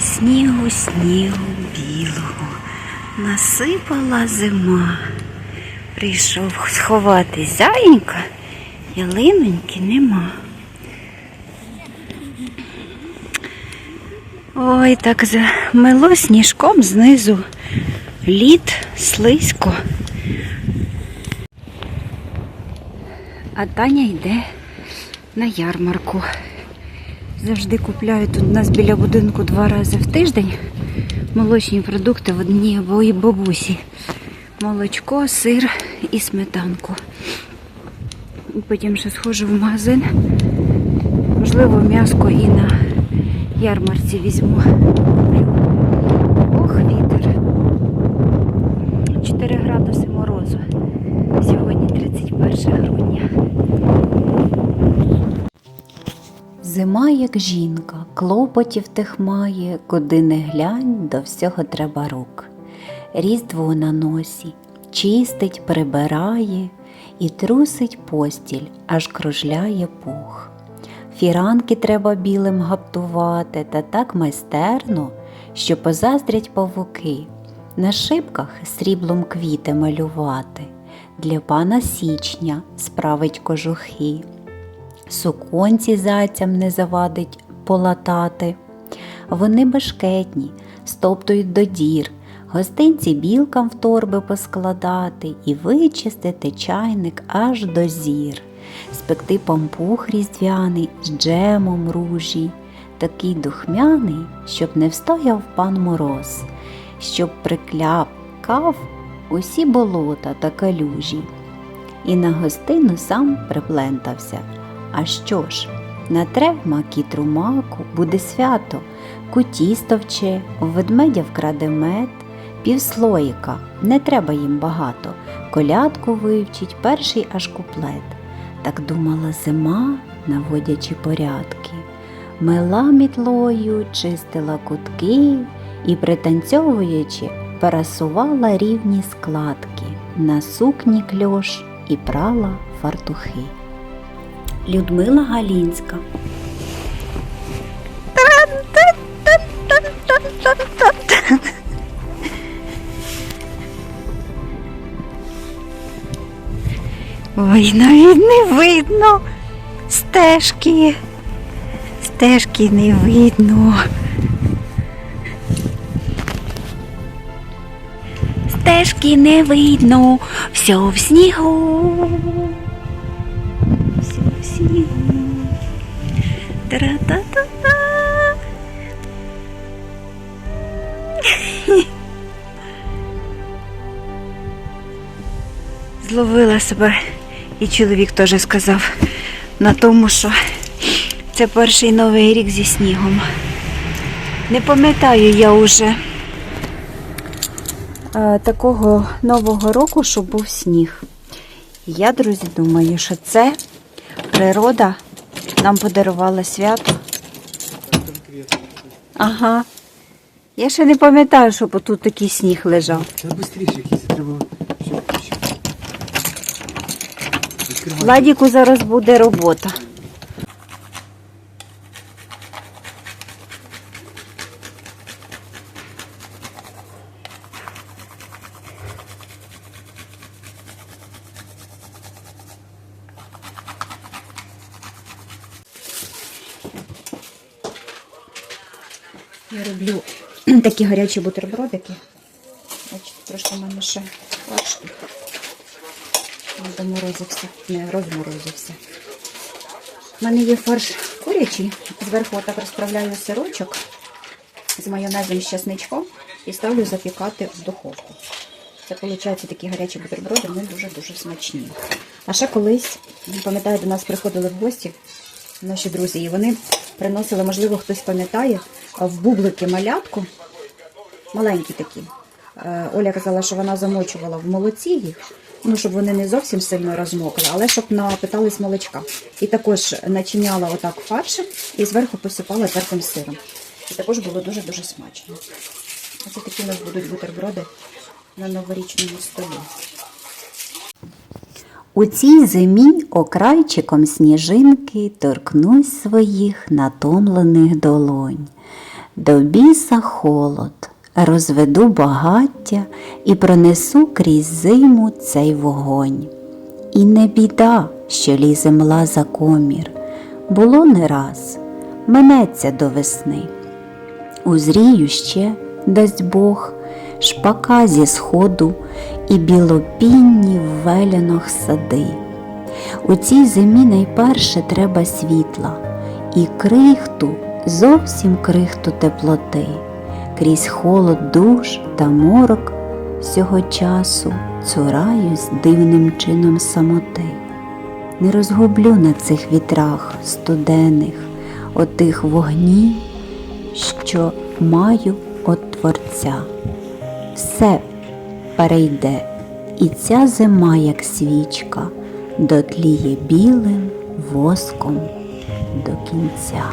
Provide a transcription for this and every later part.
Снігу, снігу білого насипала зима. Прийшов сховати зяєнька, ялиноньки нема. Ой, так замело сніжком знизу. Лід, слизько. А Таня йде на ярмарку. Завжди купляю тут у нас біля будинку два рази в тиждень молочні продукти в одній або бабусі. Молочко, сир і сметанку. І Потім ще схожу в магазин. Можливо, м'яско і на ярмарці візьму. Ох, вітер. 4 градуси морозу. Сьогодні 31 грудня. Зима, як жінка, клопотів тих має, куди не глянь, до всього треба рук. Різдво на носі, чистить, прибирає і трусить постіль, аж кружляє пух. Фіранки треба білим гаптувати та так майстерно, що позаздрять павуки, на шибках сріблом квіти малювати, для пана січня справить кожухи суконці зайцям не завадить полатати. Вони бешкетні, стоптують до дір, гостинці білкам в торби поскладати і вичистити чайник аж до зір, спекти пампух різдвяний з джемом ружі, такий духмяний, щоб не встояв пан мороз, щоб прикляпкав усі болота та калюжі. І на гостину сам приплентався. А що ж, натре в макітру маку, буде свято, куті стовче, в ведмедя вкраде мед, півслоїка, не треба їм багато, колядку вивчить перший аж куплет. Так думала зима, наводячи порядки, мила мітлою, чистила кутки і, пританцьовуючи, пересувала рівні складки. На сукні кльош і прала фартухи. Людмила Галінська. Ой, навіть не видно стежки. Стежки не видно. Стежки не видно, все в снігу. Тра-та-та-та. Зловила себе, і чоловік теж сказав на тому, що це перший новий рік зі снігом. Не пам'ятаю я вже е, такого нового року, що був сніг. Я, друзі, думаю, що це природа нам подарувала свято. Ага. Я ще не пам'ятаю, щоб тут такий сніг лежав. Та швидше якісь треба. Владіку зараз буде робота. Я роблю такі гарячі бутербродики. Бачите, трошки в мене ще. Не доморозився, не розморозився. У мене є фарш курячий. Зверху отак розправляю сирочок з майонезом з чесничком і ставлю запікати в духовку. Це виходить такі гарячі бутерброди, вони дуже-дуже смачні. А ще колись, пам'ятаю, до нас приходили в гості наші друзі, і вони приносили, можливо, хтось пам'ятає, в бублики малятку, маленькі такі. Е, Оля казала, що вона замочувала в молоці їх, ну, щоб вони не зовсім сильно розмокли, але щоб напитались молочка. І також начиняла отак фаршем і зверху посипала тертим сиром. І також було дуже-дуже смачно. Оце такі у нас будуть бутерброди на новорічному столі. У цій зимі окрайчиком сніжинки торкнусь своїх натомлених долонь. до біса холод, розведу багаття і пронесу крізь зиму цей вогонь. І не біда, що лізе мла за комір, було не раз, минеться до весни. Узрію ще, дасть Бог, шпака зі сходу і білопінні в велянах сади. У цій зимі найперше треба світла і крихту, зовсім крихту теплоти, крізь холод душ та морок сього часу цураюсь дивним чином самоти. Не розгублю на цих вітрах студених, отих вогнів, що маю от Творця. Все перейде, і ця зима, як свічка, дотліє білим воском до кінця.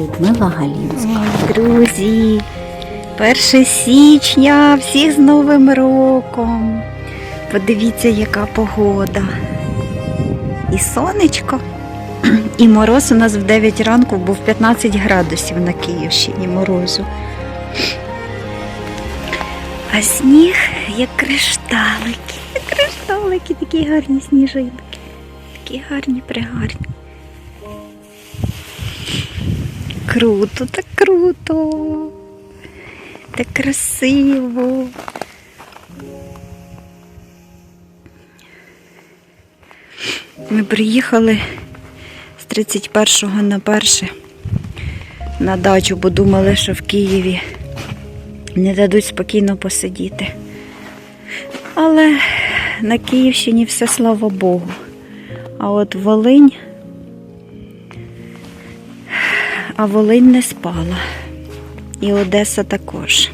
Людмила Галінська. Друзі, 1 січня, всіх з Новим роком. Подивіться, яка погода. І сонечко. І мороз у нас в 9 ранку був 15 градусів на Київщині морозу. А сніг як кришталики, кришталики, такі гарні сніжинки. Такі гарні, пригарні. Круто, так круто. Так красиво. Ми приїхали з 31-го на 1 на дачу, бо думали, що в Києві не дадуть спокійно посидіти. Але на Київщині все слава Богу. А от Волинь а Волинь не спала. І Одеса також.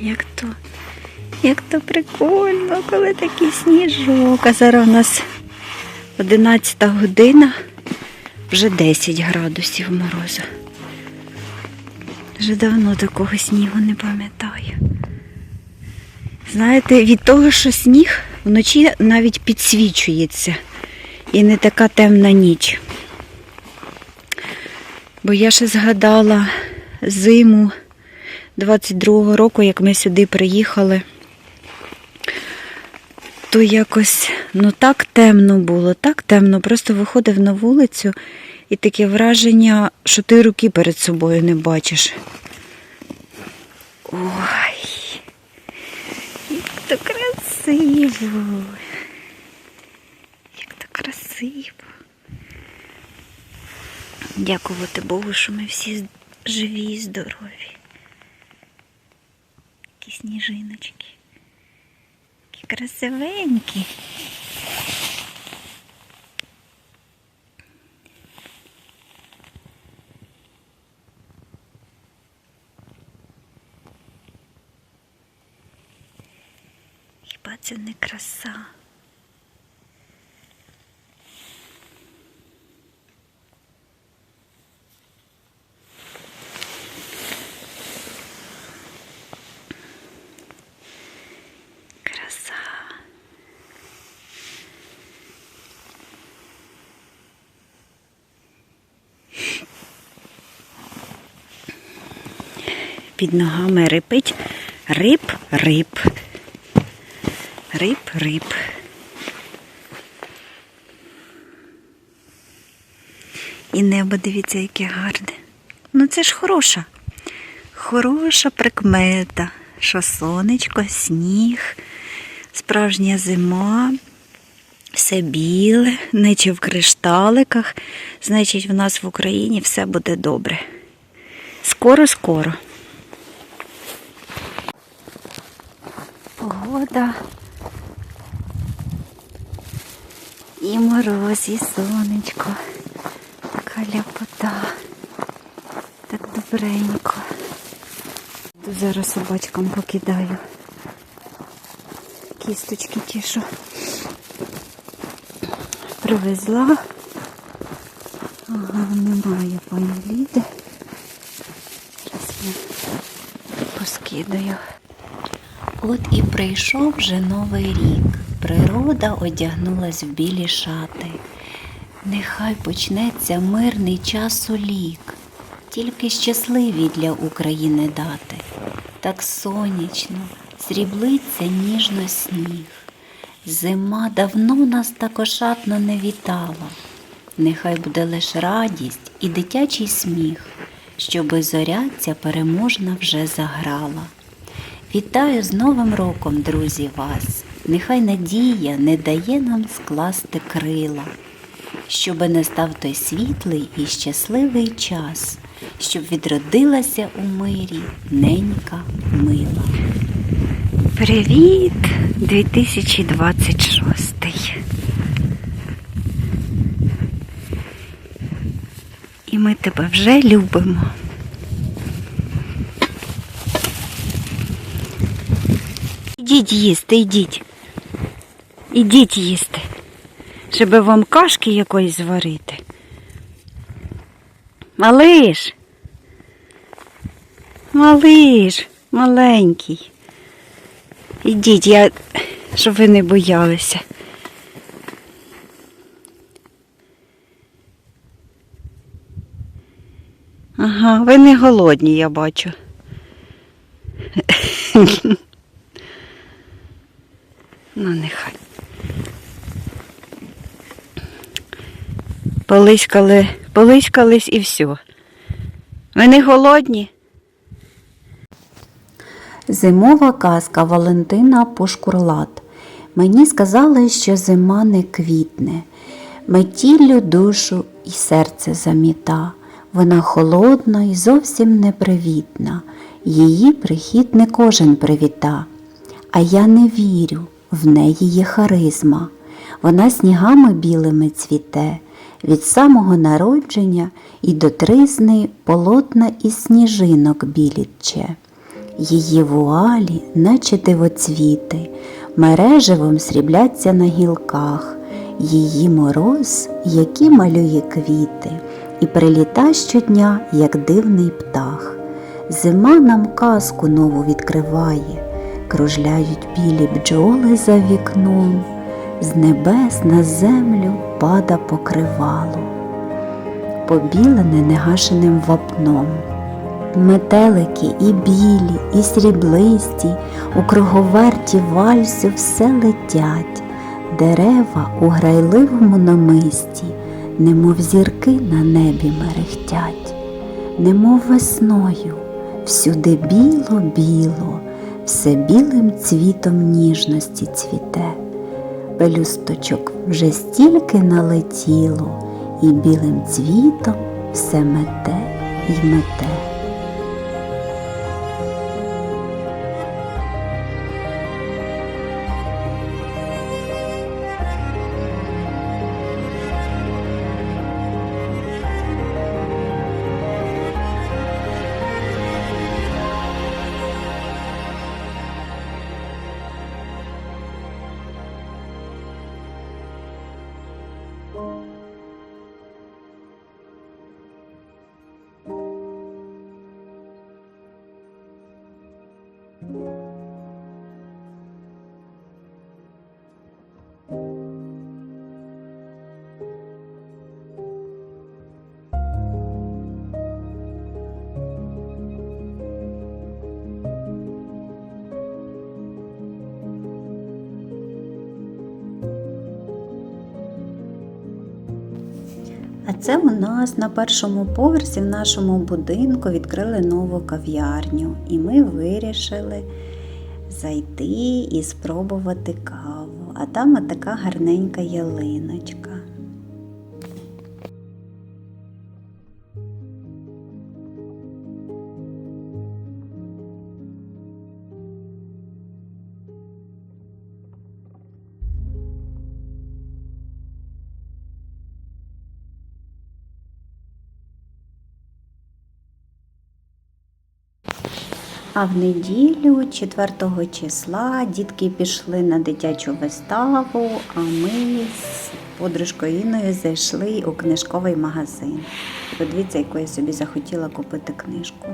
Як то, як то прикольно, коли такий сніжок. А зараз у нас 11 година, вже 10 градусів морозу. Вже давно такого снігу не пам'ятаю. Знаєте, від того, що сніг вночі навіть підсвічується і не така темна ніч. Бо я ще згадала зиму 22-го року, як ми сюди приїхали, то якось ну так темно було, так темно, просто виходив на вулицю і таке враження, що ти руки перед собою не бачиш. Ой, як то красиво. Як то красиво. Дякувати Богу, що ми всі живі і здорові. Такі сніжиночки. Такі красивенькі. Хіба це не? Краса. Під ногами рипить риб, риб. Риб, риб. І небо, дивіться, яке гарне. Ну це ж хороша. Хороша прикмета, що сонечко, сніг, справжня зима, все біле, наче в кришталиках. Значить, в нас в Україні все буде добре. Скоро-скоро. Погода. І мороз, і сонечко. Така ляпота. Так добренько. Тут зараз собачкам покидаю. Кісточки ті, що привезла. Ага, немає пані Ліди. Зараз я поскидаю. От і прийшов вже новий рік. Природа одягнулась в білі шати. Нехай почнеться мирний час улік, тільки щасливі для України дати. Так сонячно, сріблиться ніжно сніг. Зима давно нас так ошатно не вітала. Нехай буде лиш радість і дитячий сміх, щоби зоря ця переможна вже заграла. Вітаю з Новим роком, друзі, вас! Нехай надія не дає нам скласти крила, щоби не став той світлий і щасливий час, щоб відродилася у мирі ненька мила. Привіт, 2026. І ми тебе вже любимо. Ідіть їсти, ідіть. Ідіть їсти, щоб вам кашки якоїсь зварити. Малиш. Малиш, маленький. Ідіть, я, щоб ви не боялися. Ага, ви не голодні, я бачу. Ну, нехай. Полискали, полискались і все. Ви не голодні? Зимова казка Валентина Пушкурлат. Мені сказали, що зима не квітне, метіллю душу і серце заміта. Вона холодна і зовсім непривітна. Її прихід не кожен привіта. А я не вірю, в неї є харизма. Вона снігами білими цвіте, від самого народження і до тризни полотна із сніжинок біліче. Її вуалі, наче дивоцвіти, мереживом срібляться на гілках, її мороз, які малює квіти, і приліта щодня, як дивний птах. Зима нам казку нову відкриває, кружляють білі бджоли за вікном, з небес на землю пада покривало, побілене негашеним вапном. Метелики і білі, і сріблисті, у круговерті вальсу все летять, дерева у грайливому намисті, немов зірки на небі мерехтять, немов весною, всюди біло-біло, все білим цвітом ніжності цвіте. Пелюсточок вже стільки налетіло, і білим цвітом все мете й мете. Це у нас на першому поверсі в нашому будинку відкрили нову кав'ярню, і ми вирішили зайти і спробувати каву. А там така гарненька ялиночка. А в неділю, 4 числа, дітки пішли на дитячу виставу, а ми з подружкою Іною зайшли у книжковий магазин. Подивіться, яку я собі захотіла купити книжку.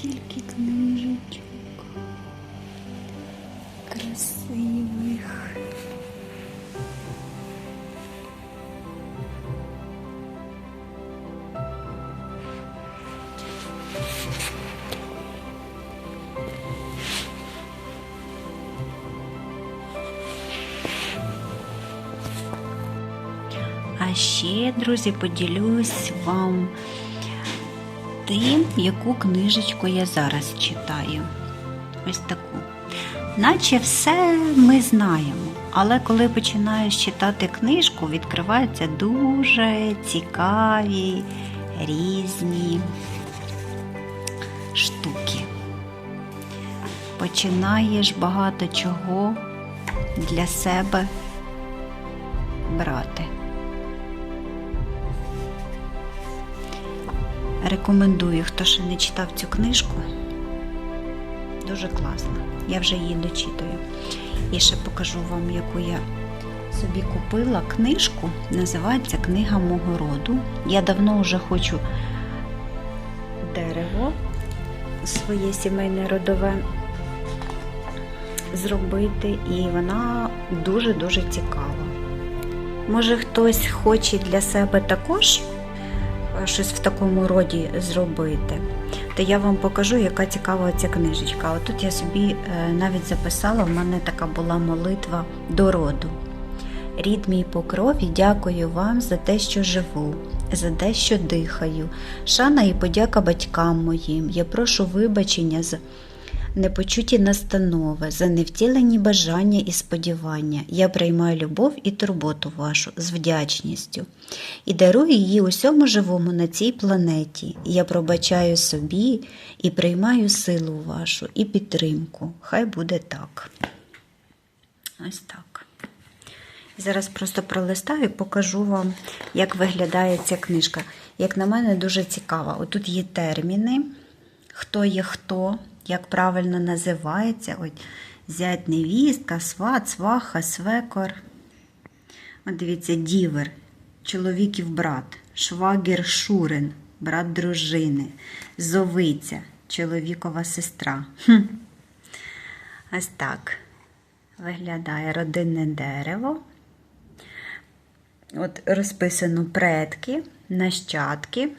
скільки книжечок красивих. А ще, друзі, поділюсь вам. Тим, яку книжечку я зараз читаю. Ось таку. Наче все ми знаємо, але коли починаєш читати книжку, відкриваються дуже цікаві різні штуки. Починаєш багато чого для себе брати. Рекомендую, хто ще не читав цю книжку. Дуже класна. Я вже її дочитую. І ще покажу вам, яку я собі купила книжку. Називається Книга мого роду. Я давно вже хочу дерево своє сімейне родове зробити, і вона дуже-дуже цікава. Може, хтось хоче для себе також щось в такому роді зробити, то я вам покажу, яка цікава ця книжечка. Отут я собі е, навіть записала, в мене така була молитва до роду. Рід мій по крові, дякую вам за те, що живу, за те, що дихаю. Шана і подяка батькам моїм. Я прошу вибачення за непочуті настанови, за невтілені бажання і сподівання. Я приймаю любов і турботу вашу з вдячністю і дарую її усьому живому на цій планеті. Я пробачаю собі і приймаю силу вашу і підтримку. Хай буде так. Ось так. Зараз просто пролистаю і покажу вам, як виглядає ця книжка. Як на мене, дуже цікава. Отут є терміни, хто є хто, як правильно називається. От, зять невістка, сват, сваха, свекор. От дивіться, дівер, чоловіків брат, швагір Шурин, брат дружини, зовиця, чоловікова сестра. Хм. Ось так виглядає родинне дерево. От розписано предки, нащадки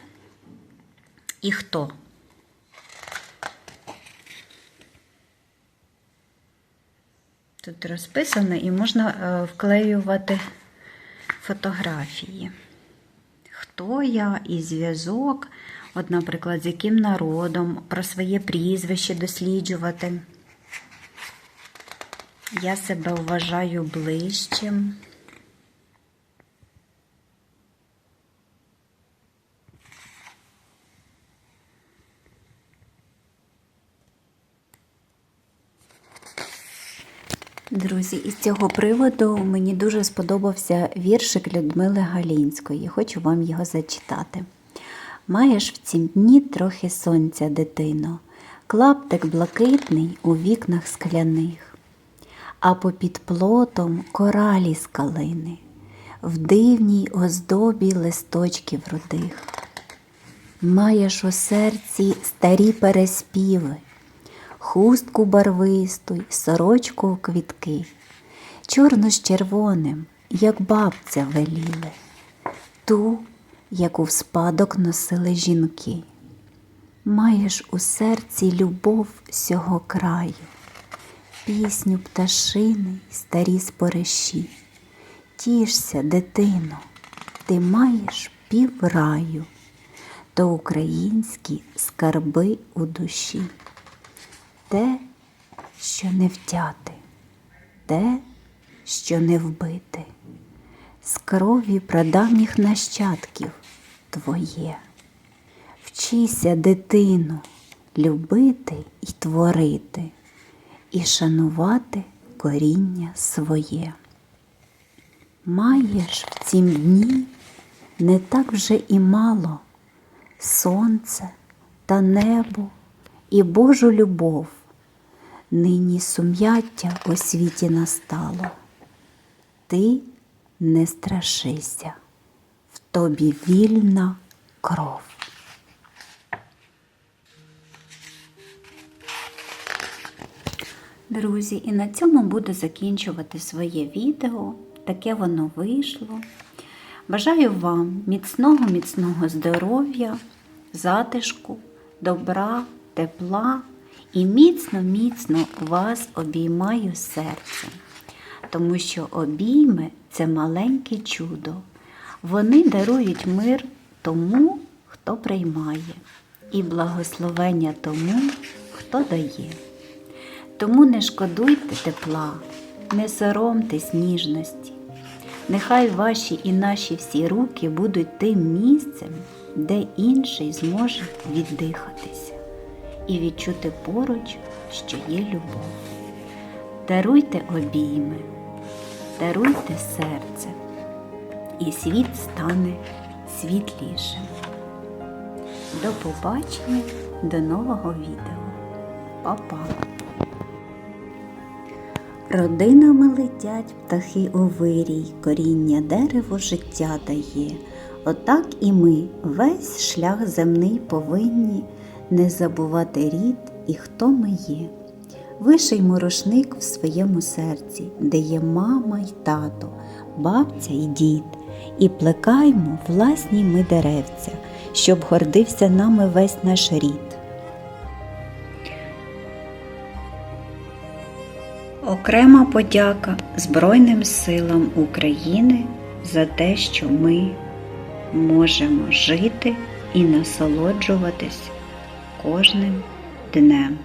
і хто. Тут розписано і можна е, вклеювати фотографії. Хто я і зв'язок, от, наприклад, з яким народом, про своє прізвище досліджувати. Я себе вважаю ближчим. Із цього приводу мені дуже сподобався віршик Людмили Галінської. Хочу вам його зачитати. Маєш в цім дні трохи сонця, дитино, клаптик блакитний у вікнах скляних, а попід плотом коралі з калини, в дивній оздобі листочків рудих. Маєш у серці старі переспіви, хустку барвисту, й сорочку квітки, чорно з червоним, як бабця веліли, ту, яку в спадок носили жінки. Маєш у серці любов сього краю, пісню пташини й старі спориші. Тішся, дитино, ти маєш пів раю, то українські скарби у душі. Те, що не втяти, те, що не вбити, з крові прадавніх нащадків твоє. Вчися, дитину, любити і творити, і шанувати коріння своє. Маєш в цім дні не так вже і мало сонце та небо і Божу любов. Нині сум'яття у світі настало. Ти не страшися, в тобі вільна кров. Друзі, і на цьому буду закінчувати своє відео. Таке воно вийшло. Бажаю вам міцного, міцного здоров'я, затишку, добра, тепла і міцно, міцно вас обіймаю серцем, тому що обійми це маленьке чудо. Вони дарують мир тому, хто приймає, і благословення тому, хто дає. Тому не шкодуйте тепла, не соромтесь ніжності. Нехай ваші і наші всі руки будуть тим місцем, де інший зможе віддихатися і відчути поруч, що є любов. Даруйте обійми, даруйте серце, і світ стане світлішим. До побачення, до нового відео. Па-па! Родинами летять птахи у вирій, коріння дереву життя дає. Отак і ми весь шлях земний повинні не забувати рід і хто ми є. Вишиймо рушник в своєму серці, де є мама й тато, бабця й дід, і плекаймо власні ми деревця, щоб гордився нами весь наш рід. Окрема подяка Збройним силам України за те, що ми можемо жити і насолоджуватись кожним днем.